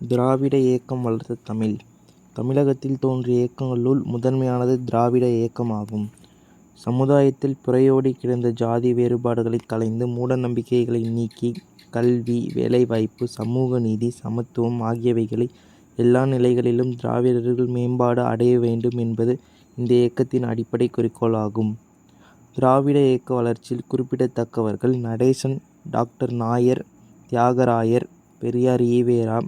திராவிட இயக்கம் வளர்த்த தமிழ் தமிழகத்தில் தோன்றிய இயக்கங்களுள் முதன்மையானது திராவிட இயக்கமாகும். சமுதாயத்தில் புரையோடி கிடந்த ஜாதி வேறுபாடுகளை களைந்து மூட நம்பிக்கைகளை நீக்கி கல்வி, வேலைவாய்ப்பு, சமூக நீதி, சமத்துவம் ஆகியவைகளை எல்லா நிலைகளிலும் திராவிடர்கள் மேம்பாடு அடைய வேண்டும் என்பது இந்த இயக்கத்தின் அடிப்படை குறிக்கோளாகும் திராவிட இயக்க வளர்ச்சியில் குறிப்பிடத்தக்கவர்கள் நடேசன், டாக்டர் நாயர், தியாகராயர், பெரியார் ஈவேரா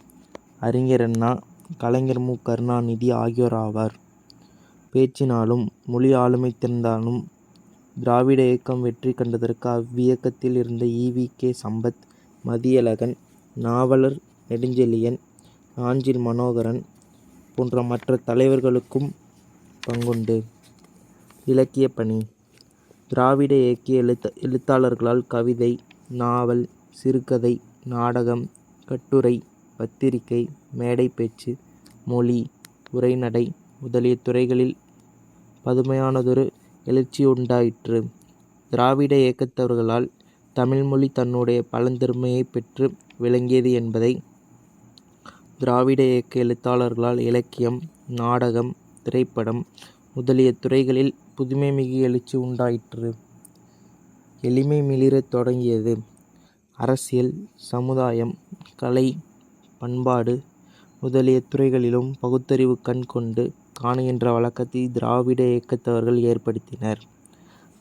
அறிஞர் அண்ணா, கலைஞர் மு. கருணாநிதி ஆகியோராவர். பேச்சினாலும், மொழி ஆளுமை திறந்தாலும் திராவிட இயக்கம் வெற்றி கண்டதற்கு அவ்வியக்கத்தில் இருந்த ஈ. கே. சம்பத், மதியழகன், நாவலர் நெடுஞ்செழியன், நாஞ்சில் மனோகரன் போன்ற மற்ற தலைவர்களுக்கும் பங்குண்டு. இலக்கிய பணி திராவிட எழுத்த எழுத்தாளர்களால் கவிதை, நாவல், சிறுகதை, நாடகம், கட்டுரை, பத்திரிகை, மேடைப்பேச்சு, மொழி, உரைநடை முதலிய துறைகளில் பதுமையானதொரு எழுச்சியுண்டாயிற்று. திராவிட இயக்கத்தவர்களால் தமிழ்மொழி தன்னுடைய பழந்தன்மையை பெற்று விளங்கியது என்பதை திராவிட இயக்க எழுத்தாளர்களால் இலக்கியம், நாடகம், திரைப்படம் முதலிய துறைகளில் புதுமைமிகு எழுச்சி உண்டாயிற்று. எளிமை மிளிரத் தொடங்கியது. அரசியல், சமுதாயம், கலை, பண்பாடு முதலிய துறைகளிலும் பகுத்தறிவுக் கண் கொண்டு காணுகின்ற வழக்கத்தை திராவிட இயக்கத்தவர்கள் ஏற்படுத்தினர்.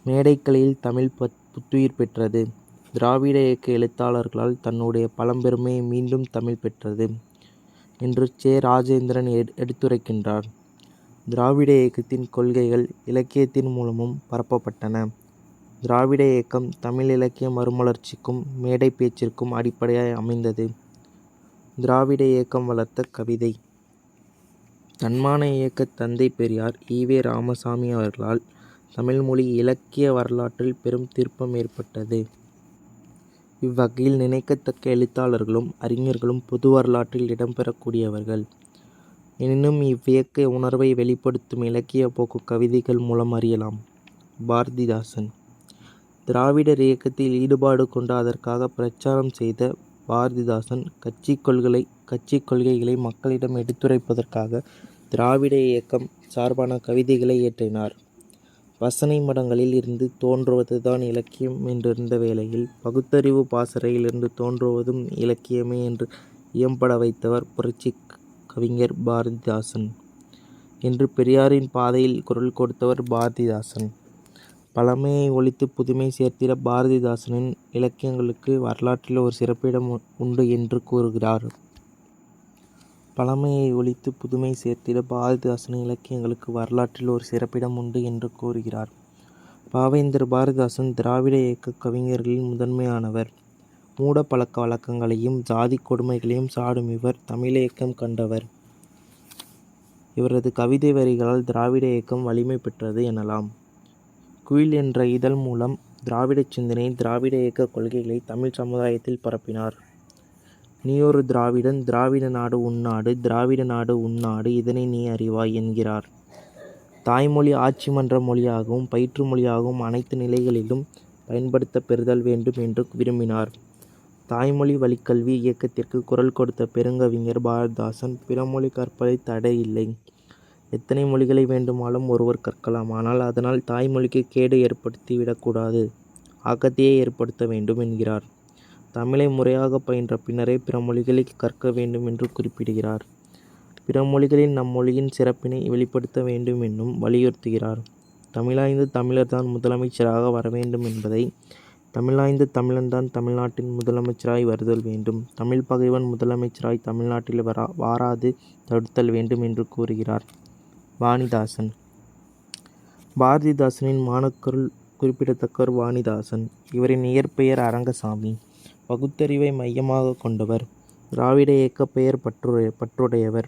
மேடைக்கலையில் தமிழ் பத் புத்துயிர் பெற்றது. திராவிட இயக்க எழுத்தாளர்களால் தன்னுடைய பழம்பெருமையை மீண்டும் தமிழ் பெற்றது என்று சே ராஜேந்திரன் எடுத்துரைக்கின்றார். திராவிட இயக்கத்தின் கொள்கைகள் இலக்கியத்தின் மூலமும் பரப்பப்பட்டன. திராவிட இயக்கம் தமிழ் இலக்கிய மறுமலர்ச்சிக்கும் மேடை பேச்சிற்கும் அடிப்படையாய் அமைந்தது. திராவிட இயக்கம் வளர்த்த கவிதை. தன்மான இயக்கத் தந்தை பெரியார் ஈவே ராமசாமி அவர்களால் தமிழ்மொழி இலக்கிய வரலாற்றில் பெரும் திருப்பம் ஏற்பட்டது. இவ்வகையில் நினைக்கத்தக்க எழுத்தாளர்களும், அறிஞர்களும் பொது வரலாற்றில் இடம்பெறக்கூடியவர்கள் எனினும் இவ்வியக்க உணர்வை வெளிப்படுத்தும் இலக்கியப் போக்கு கவிதைகள் மூலம் அறியலாம். பாரதிதாசன். திராவிடர் இயக்கத்தில் ஈடுபாடு கொண்டு அதற்காக பிரச்சாரம் செய்த பாரதிதாசன் கட்சிக் கொள்கைகளை மக்களிடம் எடுத்துரைப்பதற்காக திராவிட இயக்கம் சார்பான கவிதைகளை இயற்றினார். வசனை மடங்களில் இருந்து தோன்றுவதுதான் இலக்கியம் என்றிருந்த வேளையில் பகுத்தறிவு பாசறையிலிருந்து தோன்றுவதும் இலக்கியமே என்று இயம்பட வைத்தவர் புரட்சி கவிஞர் பாரதிதாசன் என்று பெரியாரின் பாதையில் குரல் கொடுத்தவர் பாரதிதாசன். பழமையை ஒழித்து புதுமை சேர்த்திட பாரதிதாசனின் இலக்கியங்களுக்கு வரலாற்றில் ஒரு சிறப்பிடம் உண்டு என்று கூறுகிறார். பழமையை ஒழித்து புதுமை சேர்த்திட பாரதிதாசனின் இலக்கியங்களுக்கு வரலாற்றில் ஒரு சிறப்பிடம் உண்டு என்று கூறுகிறார். பாவேந்தர் பாரதிதாசன் திராவிட இயக்கக் கவிஞர்களில் முதன்மையானவர். மூடப் பழக்க வழக்கங்களையும், ஜாதி கொடுமைகளையும் சாடும் இவர் தமிழியக்கம் கண்டவர். இவரது கவிதை வரிகளால் திராவிட இயக்கம் வலிமை பெற்றது எனலாம். குயில் என்ற இதழ் மூலம் திராவிடச் சிந்தனை, திராவிட இயக்கக் கொள்கைகளை தமிழ் சமுதாயத்தில் பரப்பினார். நீயொரு திராவிடன், திராவிட நாடு உன்னாடு திராவிட நாடு உன்னாடு இதனை நீ அறிவாய் என்கிறார். தாய்மொழி ஆட்சி மன்ற மொழியாகவும், பயிற்று மொழியாகவும் அனைத்து நிலைகளிலும் பயன்படுத்தப் பெறுதல் வேண்டும் என்று விரும்பினார். தாய்மொழி வழிக்கல்வி இயக்கத்திற்கு குரல் கொடுத்த பெருங்கவிஞர் பாரதிதாசன் பிறமொழி கற்பதை தடை இல்லை. எத்தனை மொழிகளை வேண்டுமானாலும் ஒருவர் கற்கலாம். ஆனால் அதனால் தாய்மொழிக்கு கேடு ஏற்படுத்தி விடக்கூடாது ஆக்கத்தையே ஏற்படுத்த வேண்டும் என்கிறார். தமிழை முறையாக பயின்ற பின்னரே பிற மொழிகளை கற்க வேண்டும் என்று குறிப்பிடுகிறார். பிற மொழிகளில் நம் மொழியின் சிறப்பினை வெளிப்படுத்த வேண்டும் என்றும் வலியுறுத்துகிறார். தமிழாய்ந்த தமிழர்தான் முதலமைச்சராக வரவேண்டும் என்பதை தமிழாய்ந்த தமிழன்தான் தமிழ்நாட்டின் முதலமைச்சராய் வருதல் வேண்டும். தமிழ் பகைவன் முதலமைச்சராய் தமிழ்நாட்டில் வரா வாராது தடுத்தல் வேண்டும் என்று கூறுகிறார். வாணிதாசன் பாரதிதாசனின் மாணக்கருள் குறிப்பிடத்தக்கவர் வாணிதாசன். இவரின் இயற்பெயர் அரங்கசாமி. பகுத்தறிவை மையமாகக் கொண்டவர். திராவிட இயக்கப் பெயர் பற்றுடையவர்.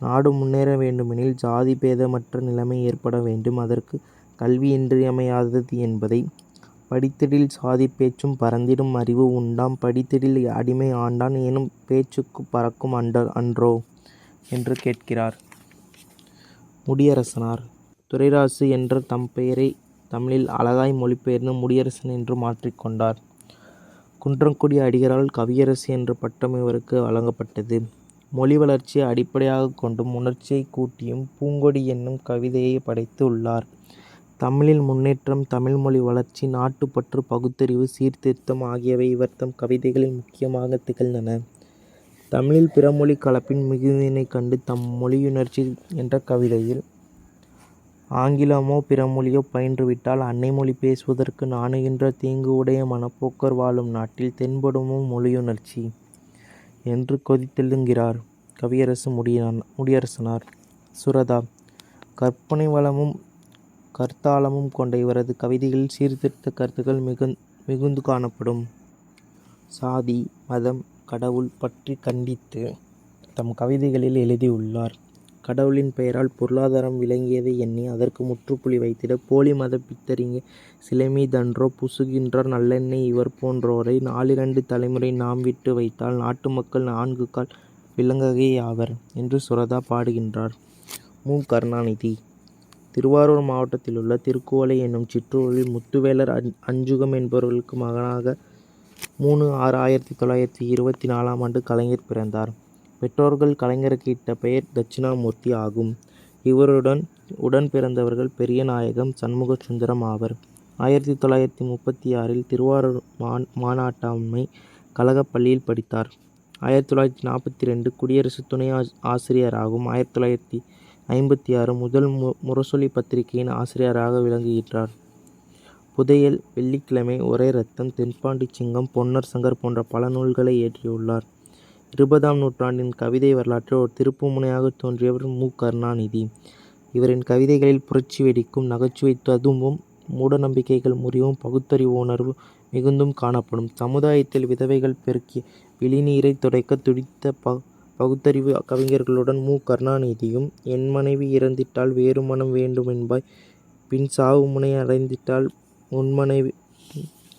நாடு முன்னேற வேண்டுமெனில் சாதி பேதமற்ற நிலைமை ஏற்பட வேண்டும். அதற்கு கல்வி இன்றியமையாதது என்பதை படித்திடில் சாதி பேச்சும் பறந்திடும் அறிவு உண்டாம் படித்திடில் அடிமை ஆண்டான் எனும் பேச்சுக்கு பறக்கும் அன்றோ? என்று கேட்கிறார். முடியரசனார் துரைராசு என்ற தம் பெயரை தமிழில் அழகாய் மொழிபெயர்ந்து முடியரசன் என்று மாற்றிக்கொண்டார் குன்றங்குடி குன்றக்குடி அடிகளால் கவியரசு என்ற பட்டம் இவருக்கு வழங்கப்பட்டது. மொழி வளர்ச்சியை அடிப்படையாகக் கொண்டும் உணர்ச்சியைக் கூட்டியும் பூங்கொடி என்னும் கவிதையை படைத்து உள்ளார். தமிழில் முன்னேற்றம் தமிழ் மொழி வளர்ச்சி நாட்டுப்பற்று பகுத்தறிவு சீர்திருத்தம் ஆகியவை இவர் தம் கவிதைகளில் முக்கியமாக திகழ்ந்தன. தமிழில் பிறமொழி கலப்பின் மிகுதியினைக் கண்டு தம் மொழியுணர்ச்சி என்ற கவிதையில் ஆங்கிலமோ பிறமொழியோ பயின்றுவிட்டால் அன்னைமொழி பேசுவதற்கு நாணுகின்ற தீங்கு உடைய மனப்போக்கர் வாழும் நாட்டில் தென்படுமோ மொழியுணர்ச்சி? என்று கொதித்தெழுகிறார் கவியரசு முடியரசனார். சுரதா: கற்பனை வளமும் கர்த்தாளமும் கொண்ட இவரது கவிதைகளில் சீர்திருத்த கருத்துக்கள் மிகுந்து காணப்படும். சாதி, மதம், கடவுள் பற்றி கண்டித்து தம் கவிதைகளில் எழுதியுள்ளார். கடவுளின் பெயரால் பொருளாதாரம் விளங்கியதை எண்ணி அதற்கு முற்றுப்புள்ளி வைத்திட போலி மதப் பித்தரிங்கே சிலைமீதன்றோ புசுகின்றார் நல்லெண்ணெய் இவர் போன்றோரை நாலிரண்டு தலைமுறை நாம் விட்டு வைத்தால் நாட்டு மக்கள் நான்கு நான்குகால் ஆவர் என்று சுரதா பாடுகின்றார். மு. கருணாநிதி திருவாரூர் மாவட்டத்திலுள்ள திருக்குவளை என்னும் சிற்றூரில் முத்துவேலர் அஞ்சுகம் என்பவர்களுக்கு மகனாக மூணு ஆறு ஆயிரத்தி தொள்ளாயிரத்தி இருபத்தி நாலாம் ஆண்டு கலைஞர் பிறந்தார். பெற்றோர்கள் கலைஞருக்கு இட்ட பெயர் தட்சிணாமூர்த்தி ஆகும். இவருடன் உடன் பிறந்தவர்கள் பெரியநாயகம், சண்முகசுந்தரம் ஆவர். தொள்ளாயிரத்தி முப்பத்தி ஆறில் திருவாரூர் மாநாட்டாண்மைக் கழகப் பள்ளியில் படித்தார். ஆயிரத்தி தொள்ளாயிரத்தி நாற்பத்தி ரெண்டு குடியரசு துணை ஆசிரியராகவும், தொள்ளாயிரத்தி ஐம்பத்தி ஆறு முதல் மு முரசொலி பத்திரிகையின் ஆசிரியராக விளங்குகின்றார் புதையல், வெள்ளிக்கிழமை, ஒரே ரத்தம், தென்பாண்டிச்சிங்கம் பொன்னர் சங்கர் போன்ற பல நூல்களை இயற்றியுள்ளார். இருபதாம் நூற்றாண்டின் கவிதை வரலாற்றில் ஒரு திருப்புமுனையாக தோன்றியவர் மு. கருணாநிதி. இவரின் கவிதைகளில் புரட்சி வெடிக்கும் நகைச்சுவை ததும்பும், மூட நம்பிக்கைகள் முறிவும், பகுத்தறிவு உணர்வு மிகுந்தும் காணப்படும். சமுதாயத்தில் விதவைகள் பெருக்கி வெளிநீரை துடைக்க துடித்த பகுத்தறிவு கவிஞர்களுடன் மு. கருணாநிதியும், என் மனைவி இறந்திட்டால் வேறு மணம் வேண்டுமென்பாய், பின் சாவு முனை அடைந்திட்டால் உன்மனை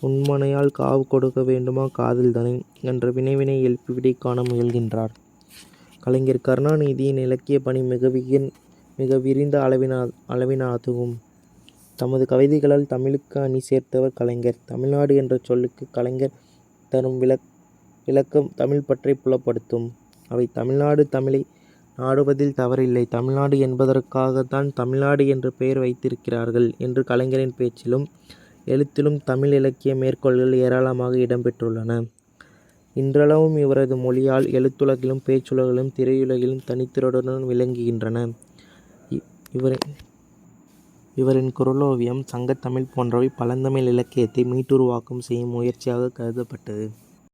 உன்மனையால் காவு கொடுக்க வேண்டுமா காதல்தனை என்ற வினைவினை எழுப்பிவிடை காண முயல்கின்றார். கலைஞர் கருணாநிதியின் இலக்கிய பணி மிக விரிந்த அளவினா அளவினாதுவும் தமது கவிதைகளால் தமிழுக்கு அணி சேர்த்தவர் கலைஞர். தமிழ்நாடு என்ற சொல்லுக்கு கலைஞர் தரும் விளக் விளக்கம் தமிழ் பற்றி புலப்படுத்தும். அவை தமிழ்நாடு தமிழை நாடுவதில் தவறில்லை. தமிழ்நாடு என்பதற்காகத்தான் தமிழ்நாடு என்று பெயர் வைத்திருக்கிறார்கள் என்று கலைஞரின் பேச்சிலும், எழுத்திலும் தமிழ் இலக்கிய மேற்கோள்கள் ஏராளமாக இடம்பெற்றுள்ளன இன்றளவும் இவரது மொழியால் எழுத்துலகிலும், பேச்சுலகிலும், திரையுலகிலும் தனித்திறத்துடன் விளங்குகின்றன. இவரின் குறளோவியம், சங்கத்தமிழ் போன்றவை பழந்தமிழ் இலக்கியத்தை மீட்டுருவாக்கம் செய்யும் முயற்சியாகக் கருதப்பட்டது.